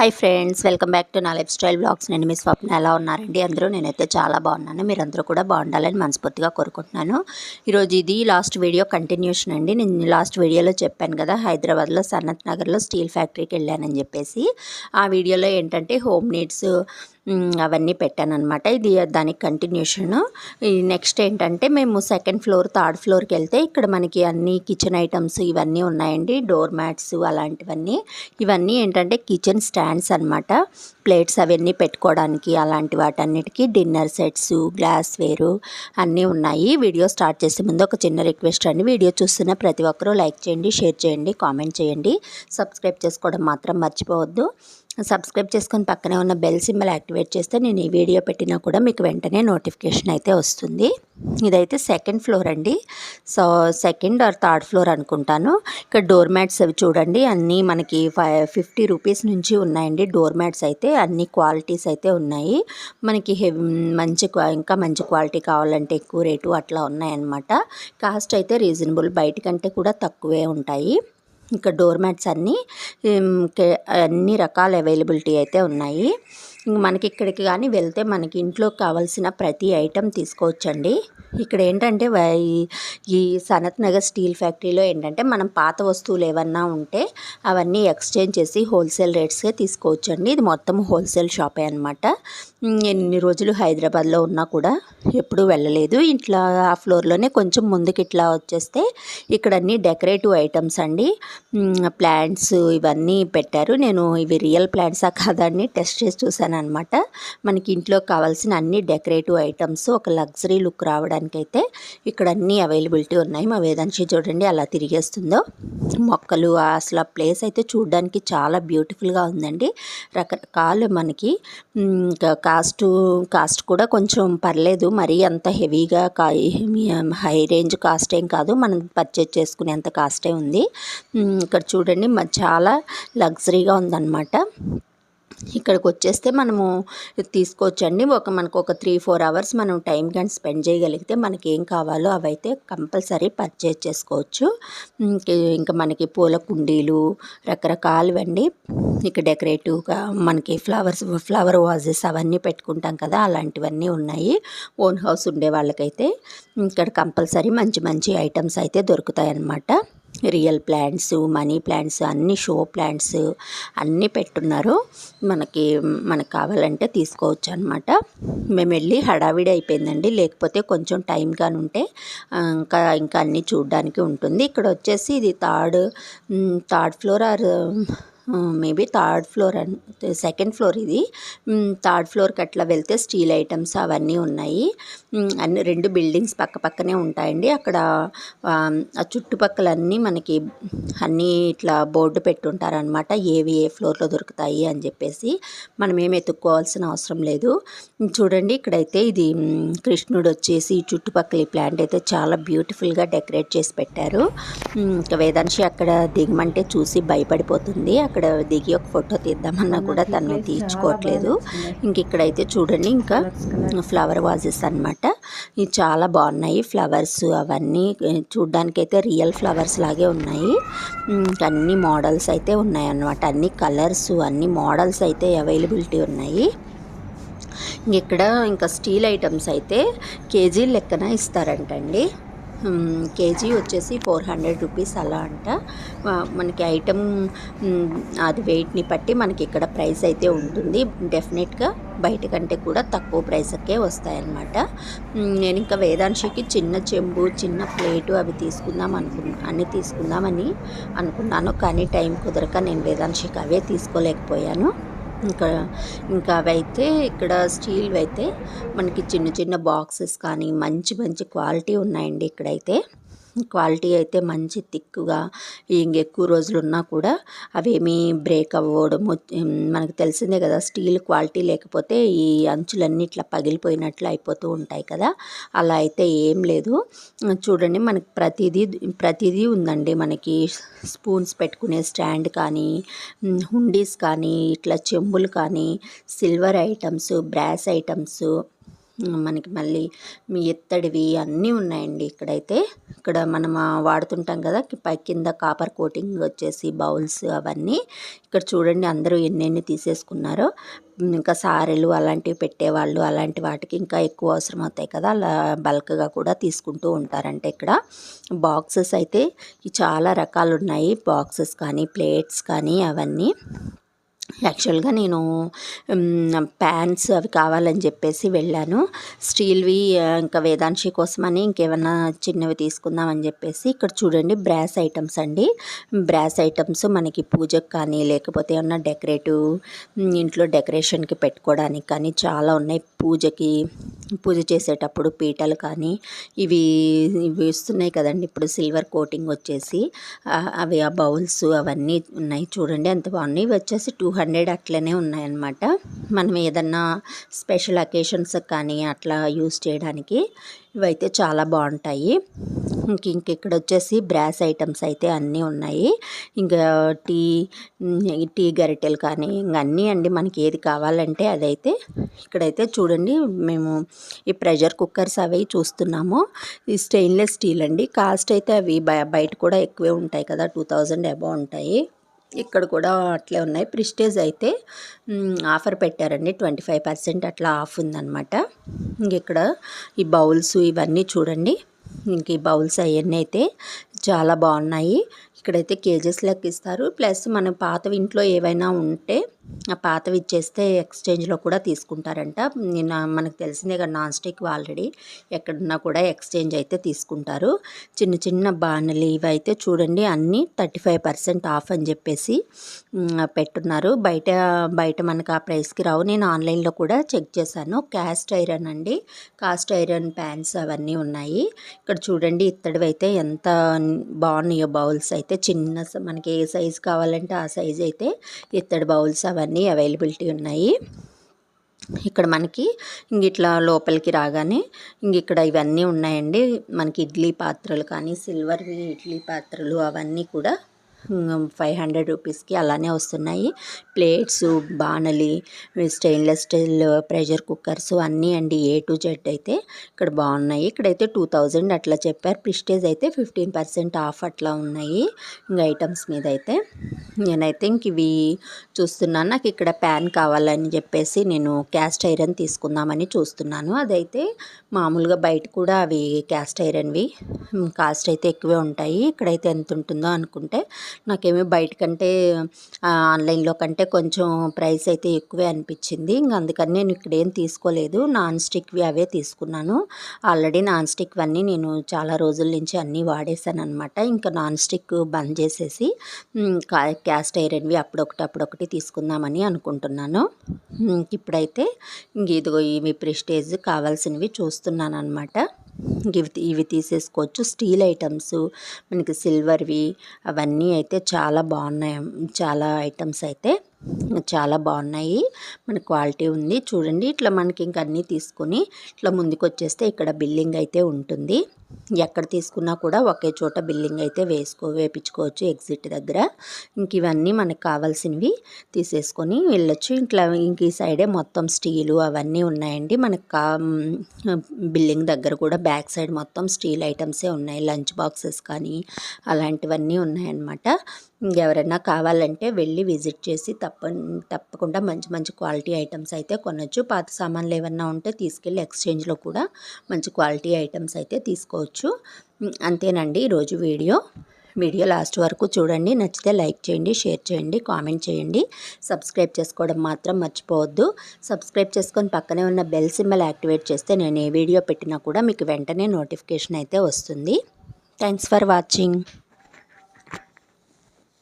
Hi friends welcome back to నా lifestyle blogs నేను మీ స్వప్న ఎలా ఉన్నారండి? అందరూ నేనైతే చాలా బాగున్నాను. మీరందరూ కూడా బాగుండాలని మనస్ఫూర్తిగా కోరుకుంటున్నాను. ఈరోజు ఇది లాస్ట్ వీడియో కంటిన్యూషన్ అండి. నేను లాస్ట్ వీడియోలో చెప్పాను కదా హైదరాబాద్లో సన్నత్ నగర్లో స్టీల్ ఫ్యాక్టరీకి వెళ్ళానని చెప్పేసి. ఆ వీడియోలో ఏంటంటే హోమ్ నీడ్స్ అవన్నీ పెట్టాను అనమాట ఇది దానికి కంటిన్యూషన్ నెక్స్ట్ ఏంటంటే మేము సెకండ్ ఫ్లోర్ థర్డ్ ఫ్లోర్కి వెళ్తే ఇక్కడ మనకి అన్ని కిచెన్ ఐటమ్స్ ఇవన్నీ ఉన్నాయండి. డోర్ మ్యాట్స్ అలాంటివన్నీ. ఇవన్నీ ఏంటంటే కిచెన్ స్టాండ్స్ అన్నమాట. ప్లేట్స్ అవన్నీ పెట్టుకోవడానికి అలాంటి వాటన్నిటికీ డిన్నర్ సెట్స్ గ్లాస్ వేరు అన్నీ ఉన్నాయి. వీడియో స్టార్ట్ చేసే ముందు ఒక చిన్న రిక్వెస్ట్ అండి. వీడియో చూస్తున్న ప్రతి ఒక్కరూ లైక్ చేయండి షేర్ చేయండి కామెంట్ చేయండి. సబ్స్క్రైబ్ చేసుకోవడం మాత్రం మర్చిపోవద్దు. సబ్స్క్రైబ్ చేసుకొని పక్కనే ఉన్న బెల్ సింబల్ యాక్టివేట్ చేస్తే నేను ఈ వీడియో పెట్టినా కూడా మీకు వెంటనే నోటిఫికేషన్ అయితే వస్తుంది. ఇదైతే సెకండ్ ఫ్లోర్ అండి. So second or third floor అనుకుంటాను. ఇక్కడ డోర్ మ్యాట్స్ అవి చూడండి. అన్నీ మనకి ఫైవ్ ఫిఫ్టీ రూపీస్ నుంచి ఉన్నాయండి డోర్ మ్యాట్స్ అయితే. అన్ని క్వాలిటీస్ అయితే ఉన్నాయి. మనకి హెవీ మంచి ఇంకా మంచి క్వాలిటీ కావాలంటే ఎక్కువ రేటు అట్లా ఉన్నాయన్నమాట. కాస్ట్ అయితే రీజనబుల్ బయట కంటే కూడా తక్కువే ఉంటాయి. ఇంకా డోర్ మ్యాట్స్ అన్నీ అన్ని రకాల అవైలబిలిటీ అయితే ఉన్నాయి. మనకి ఇక్కడికి కానీ వెళ్తే మనకి ఇంట్లో కావాల్సిన ప్రతి ఐటెం తీసుకోవచ్చండి. ఇక్కడ ఏంటంటే వై- ఈ- సనత్ నగర్ స్టీల్ ఫ్యాక్టరీలో ఏంటంటే మనం పాత వస్తువులు ఏమన్నా ఉంటే అవన్నీ ఎక్స్చేంజ్ చేసి హోల్సేల్ రేట్స్కే తీసుకోవచ్చండి. ఇది మొత్తం హోల్సేల్ షాపే అనమాట ఎన్ని రోజులు హైదరాబాద్లో ఉన్నా కూడా ఎప్పుడూ వెళ్ళలేదు. ఇట్లా ఆ ఫ్లోర్లోనే కొంచెం ముందుకు ఇట్లా వచ్చేస్తే ఇక్కడ అన్ని డెకరేటివ్ ఐటమ్స్ అండి. ప్లాంట్స్ ఇవన్నీ పెట్టారు. నేను ఇవి రియల్ ప్లాంట్సా కాదని టెస్ట్ చేసి చూశాను. అనమాట మనకి ఇంట్లో కావాల్సిన అన్ని డెకరేటివ్ ఐటమ్స్ ఒక లగ్జరీ లుక్ రావడానికైతే ఇక్కడ అన్ని అవైలబిలిటీ ఉన్నాయి. మా వేదాంశి చూడండి అలా తిరిగేస్తుందో. మొక్కలు అసలు ఆ ప్లేస్ అయితే చూడడానికి చాలా బ్యూటిఫుల్గా ఉందండి. రకరకాలు మనకి ఇంకా కాస్ట్ కాస్ట్ కూడా కొంచెం పర్లేదు. మరీ అంత హెవీగా హై రేంజ్ కాస్ట్ ఏం కాదు. మనం పర్చేజ్ చేసుకునేంత కాస్టే ఉంది. ఇక్కడ చూడండి చాలా లగ్జరీగా ఉందన్నమాట. ఇక్కడికి వచ్చేస్తే మనము తీసుకోవచ్చండి. ఒక మనకు ఒక త్రీ ఫోర్ అవర్స్ మనం టైం కానీ స్పెండ్ చేయగలిగితే మనకి ఏం కావాలో అవైతే కంపల్సరీ పర్చేజ్ చేసుకోవచ్చు. ఇంకా మనకి పూల కుండీలు రకరకాలవండి. ఇక డెకరేటివ్గా మనకి ఫ్లవర్స్ ఫ్లవర్ వాజెస్ అవన్నీ పెట్టుకుంటాం కదా అలాంటివన్నీ ఉన్నాయి. ఓన్ హౌస్ ఉండే వాళ్ళకైతే ఇక్కడ కంపల్సరీ మంచి మంచి ఐటమ్స్ అయితే దొరుకుతాయి అన్నమాట రియల్ ప్లాంట్స్ మనీ ప్లాంట్స్ అన్ని షో ప్లాంట్స్ అన్నీ పెట్టున్నారు. మనకి మనకు కావాలంటే తీసుకోవచ్చు అనమాట మేము వెళ్ళి హడావిడి అయిపోయిందండి. లేకపోతే కొంచెం టైం ఉంటే ఇంకా ఇంకా అన్నీ చూడడానికి ఉంటుంది. ఇక్కడ వచ్చేసి ఇది third third floor or maybe third floor and second floor ఇది. థర్డ్ ఫ్లోర్కి అట్లా వెళ్తే స్టీల్ ఐటమ్స్ అవన్నీ ఉన్నాయి. అన్ని రెండు బిల్డింగ్స్ పక్క పక్కనే ఉంటాయండి. అక్కడ ఆ, చుట్టుపక్కలన్నీ చుట్టుపక్కల అన్నీ మనకి అన్నీ ఇట్లా బోర్డు పెట్టుంటారనమాట ఏవి ఏ ఫ్లోర్లో దొరుకుతాయి అని చెప్పేసి మనం ఏమి ఎత్తుక్కోవాల్సిన అవసరం లేదు. చూడండి ఇక్కడైతే ఇది కృష్ణుడు వచ్చేసి ఈ చుట్టుపక్కల ఈ ప్లాంట్ అయితే చాలా బ్యూటిఫుల్గా డెకరేట్ చేసి పెట్టారు. ఇంకా వేదాంశి అక్కడ దిగమంటే చూసి భయపడిపోతుంది. అక్కడ దిగి ఒక ఫోటో తీద్దామన్నా కూడా తను తీర్చుకోవట్లేదు. ఇంక ఇక్కడైతే చూడండి ఇంకా ఫ్లవర్ వాజెస్ అన్నమాట. ఇవి చాలా బాగున్నాయి. ఫ్లవర్స్ అవన్నీ చూడ్డానికైతే రియల్ ఫ్లవర్స్ లాగే ఉన్నాయి. ఇంకా అన్ని మోడల్స్ అయితే ఉన్నాయి అన్నమాట. అన్ని కలర్స్ అన్ని మోడల్స్ అయితే అవైలబిలిటీ ఉన్నాయి. ఇంక ఇక్కడ ఇంకా స్టీల్ ఐటమ్స్ అయితే కేజీ లెక్కన ఇస్తారంటండి. కేజీ వచ్చేసి ఫోర్ హండ్రెడ్ రూపీస్ అలా అంట. మనకి ఐటమ్ అది వెయిట్ని బట్టి మనకి ఇక్కడ ప్రైస్ అయితే ఉంటుంది. డెఫినెట్గా బయట కంటే కూడా తక్కువ ప్రైస్కే వస్తాయన్నమాట. నేను ఇంకా వేదాంశికి చిన్న చెంబు చిన్న ప్లేటు అవి తీసుకుందాం అనుకున్నా అన్నీ తీసుకుందామని అనుకున్నాను. కానీ టైం కుదరక నేను వేదాంశికి అవే తీసుకోలేకపోయాను. ఇంకా ఇంకా అవైతే ఇక్కడ స్టీల్ అయితే మనకి చిన్న చిన్న బాక్సెస్ కానీ మంచి మంచి క్వాలిటీ ఉన్నాయండి ఇక్కడైతే. క్వాలిటీ అయితే మంచి థిక్గా ఇంకెక్కువ రోజులు ఉన్నా కూడా అవేమీ బ్రేక్ అవ్వడము మనకు తెలిసిందే కదా స్టీల్ క్వాలిటీ లేకపోతే ఈ అంచులన్నీ ఇట్లా పగిలిపోయినట్లు అయిపోతూ ఉంటాయి కదా. అలా అయితే ఏం లేదు. చూడండి మనకి ప్రతిదీ ప్రతిదీ ఉందండి మనకి. స్పూన్స్ పెట్టుకునే స్టాండ్ కానీ హుండీస్ కానీ ఇట్లా చెంబులు కానీ సిల్వర్ ఐటమ్స్ బ్రాస్ ఐటమ్స్ మనకి మళ్ళీ మీ ఎత్తడివి అన్నీ ఉన్నాయండి ఇక్కడైతే. ఇక్కడ మనం వాడుతుంటాం కదా పై కింద కాపర్ కోటింగ్ వచ్చేసి బౌల్స్ అవన్నీ. ఇక్కడ చూడండి అందరూ ఎన్నెన్ని తీసేసుకున్నారో. ఇంకా సారెలు అలాంటివి పెట్టేవాళ్ళు అలాంటి వాటికి ఇంకా ఎక్కువ అవసరం అవుతాయి కదా. అలా బల్క్గా కూడా తీసుకుంటూ ఉంటారంటే ఇక్కడ. బాక్సెస్ అయితే చాలా రకాలు ఉన్నాయి బాక్సెస్ కానీ ప్లేట్స్ కానీ అవన్నీ. యాక్చువల్గా నేను ప్యాన్స్ అవి కావాలని చెప్పేసి వెళ్ళాను. స్టీల్వి ఇంకా వేదాంశి కోసమని ఇంకేమన్నా చిన్నవి తీసుకుందామని చెప్పేసి ఇక్కడ చూడండి బ్రాస్ ఐటమ్స్ అండి. బ్రాస్ ఐటమ్స్ మనకి పూజకు కానీ లేకపోతే ఏమన్నా డెకరేటివ్ ఇంట్లో డెకరేషన్కి పెట్టుకోవడానికి కానీ చాలా ఉన్నాయి. పూజకి పూజ చేసేటప్పుడు పీటలు కానీ ఇవి ఇవి వస్తున్నాయి కదండి. ఇప్పుడు సిల్వర్ కోటింగ్ వచ్చేసి అవి ఆ బౌల్స్ అవన్నీ ఉన్నాయి చూడండి. ఎంత బాగున్నాయి. ఇవి వచ్చేసి టూ హండ్రెడ్ అట్లనే ఉన్నాయన్నమాట. మనం ఏదన్నా స్పెషల్ అకేషన్స్ కానీ అట్లా యూస్ చేయడానికి ఇవైతే చాలా బాగుంటాయి. ఇంక ఇంక ఇక్కడ వచ్చేసి బ్రాస్ ఐటమ్స్ అయితే అన్నీ ఉన్నాయి. ఇంకా టీ టీ గరిటెలు కానీ ఇంక అన్నీ అండి మనకి ఏది కావాలంటే అదైతే. ఇక్కడైతే చూడండి మేము ఈ ప్రెషర్ కుక్కర్స్ అవి చూస్తున్నాము. ఈ స్టెయిన్లెస్ స్టీల్ అండి. కాస్ట్ అయితే అవి బయ బయట కూడా ఎక్కువే ఉంటాయి కదా టూ థౌజండ్ అబౌవ్ ఉంటాయి. ఇక్కడ కూడా అట్లే ఉన్నాయి. ప్రిస్టేజ్ అయితే ఆఫర్ పెట్టారండి. ట్వంటీ ఫైవ్ పర్సెంట్ అట్లా ఆఫ్ ఉందన్నమాట. ఇక్కడ ఈ బౌల్స్ ఇవన్నీ చూడండి. ఇంక ఈ బౌల్స్ అవన్నీ అయితే చాలా బాగున్నాయి. ఇక్కడైతే కేజెస్ లెక్క ఇస్తారు ప్లస్ మన పాత ఇంట్లో ఏవైనా ఉంటే పాతవి ఇచ్చేస్తే ఎక్స్చేంజ్లో కూడా తీసుకుంటారంట. నిన్న మనకు తెలిసిందే కదా నాన్ స్టిక్ ఆల్రెడీ ఎక్కడున్నా కూడా ఎక్స్చేంజ్ అయితే తీసుకుంటారు. చిన్న చిన్న బాణలు ఇవైతే చూడండి అన్నీ థర్టీ ఫైవ్ పర్సెంట్ ఆఫ్ అని చెప్పేసి పెట్టున్నారు. బయట బయట మనకు ఆ ప్రైస్కి రావు. నేను ఆన్లైన్లో కూడా చెక్ చేశాను. క్యాస్ట్ ఐరన్ అండి. కాస్ట్ ఐరన్ ప్యాన్స్ అవన్నీ ఉన్నాయి. ఇక్కడ చూడండి ఇత్తడివి అయితే ఎంత బాగున్నాయో బౌల్స్ అయితే. చిన్న మనకి ఏ సైజ్ కావాలంటే ఆ సైజ్ అయితే ఇత్తడి బౌల్స్ అవన్నీ అవన్నీ అవైలబిలిటీ ఉన్నాయి. ఇక్కడ మనకి ఇంక ఇట్లా లోపలికి రాగానే ఇంక ఇక్కడ ఇవన్నీ ఉన్నాయండి. మనకి ఇడ్లీ పాత్రలు కానీ సిల్వర్వి ఇడ్లీ పాత్రలు అవన్నీ కూడా ఫైవ్ హండ్రెడ్ రూపీస్కి అలానే వస్తున్నాయి. ప్లేట్స్ బాణలి స్టెయిన్లెస్ స్టీల్ ప్రెషర్ కుక్కర్స్ అన్నీ అండి ఏ టు జెడ్ అయితే ఇక్కడ బాగున్నాయి. ఇక్కడైతే టూ థౌజండ్ అట్లా చెప్పారు. ప్రిస్టేజ్ అయితే ఫిఫ్టీన్ పర్సెంట్ ఆఫ్ అట్లా ఉన్నాయి. ఇంకా ఐటమ్స్ మీద అయితే నేనైతే ఇంక ఇవి చూస్తున్నాను. నాకు ఇక్కడ ప్యాన్ కావాలని చెప్పేసి నేను క్యాస్ట్ ఐరన్ తీసుకుందామని చూస్తున్నాను. అదైతే మామూలుగా బయట కూడా అవి క్యాస్ట్ ఐరన్వి కాస్ట్ అయితే ఎక్కువే ఉంటాయి. ఇక్కడైతే ఎంత ఉంటుందో అనుకుంటే నాకేమీ బయట కంటే ఆన్లైన్లో కంటే కొంచెం ప్రైస్ అయితే ఎక్కువే అనిపించింది. ఇంక అందుకని నేను ఇక్కడ ఏం తీసుకోలేదు. నాన్ స్టిక్వి అవే తీసుకున్నాను. ఆల్రెడీ నాన్ స్టిక్ అన్నీ నేను చాలా రోజుల నుంచి అన్నీ వాడేసాను అనమాట ఇంకా నాన్ స్టిక్ బంద్ చేసేసి కా- క్యాస్ట్ ఐరన్వి అప్పుడొకటి అప్పుడొకటి తీసుకుందామని అనుకుంటున్నాను. ఇప్పుడైతే ఇంక ఇదిగో ఇవి ప్రెస్టేజ్ కావాల్సినవి చూస్తున్నాను అనమాట ఇవి ఇవి తీసేసుకోవచ్చు. స్టీల్ ఐటమ్స్ మనకి సిల్వర్వి అవన్నీ అయితే చాలా బాగున్నాయి. చాలా ఐటమ్స్ అయితే చాలా బాగున్నాయి. మన క్వాలిటీ ఉంది. చూడండి ఇట్లా మనకి ఇంక అన్నీ తీసుకొని ఇట్లా ముందుకు వచ్చేస్తే ఇక్కడ బిల్లింగ్ అయితే ఉంటుంది. ఎక్కడ తీసుకున్నా కూడా ఒకే చోట బిల్లింగ్ అయితే వేసుకో వేపించుకోవచ్చు ఎగ్జిట్ దగ్గర. ఇంక ఇవన్నీ మనకు కావాల్సినవి తీసేసుకొని వెళ్ళొచ్చు. ఇట్లా ఇంక ఈ సైడే మొత్తం స్టీలు అవన్నీ ఉన్నాయండి. మనకు కా బిల్లింగ్ దగ్గర కూడా బ్యాక్ సైడ్ మొత్తం స్టీల్ ఐటమ్సే ఉన్నాయి. లంచ్ బాక్సెస్ కానీ అలాంటివన్నీ ఉన్నాయన్నమాట. ఇంకెవరైనా కావాలంటే వెళ్ళి విజిట్ చేసి తప్ప తప్పకుండా మంచి మంచి క్వాలిటీ ఐటమ్స్ అయితే కొనొచ్చు. పాత సామాన్లు ఏమన్నా ఉంటే తీసుకెళ్ళి ఎక్స్చేంజ్లో కూడా మంచి క్వాలిటీ ఐటమ్స్ అయితే తీసుకోవచ్చు. అంతేనండి ఈరోజు వీడియో. వీడియో లాస్ట్ వరకు చూడండి. నచ్చితే లైక్ చేయండి షేర్ చేయండి కామెంట్ చేయండి. సబ్స్క్రైబ్ చేసుకోవడం మాత్రం మర్చిపోవద్దు. సబ్స్క్రైబ్ చేసుకొని పక్కనే ఉన్న బెల్ సింబల్ యాక్టివేట్ చేస్తే నేను ఏ వీడియో పెట్టినా కూడా మీకు వెంటనే నోటిఫికేషన్ అయితే వస్తుంది. Thanks for watching.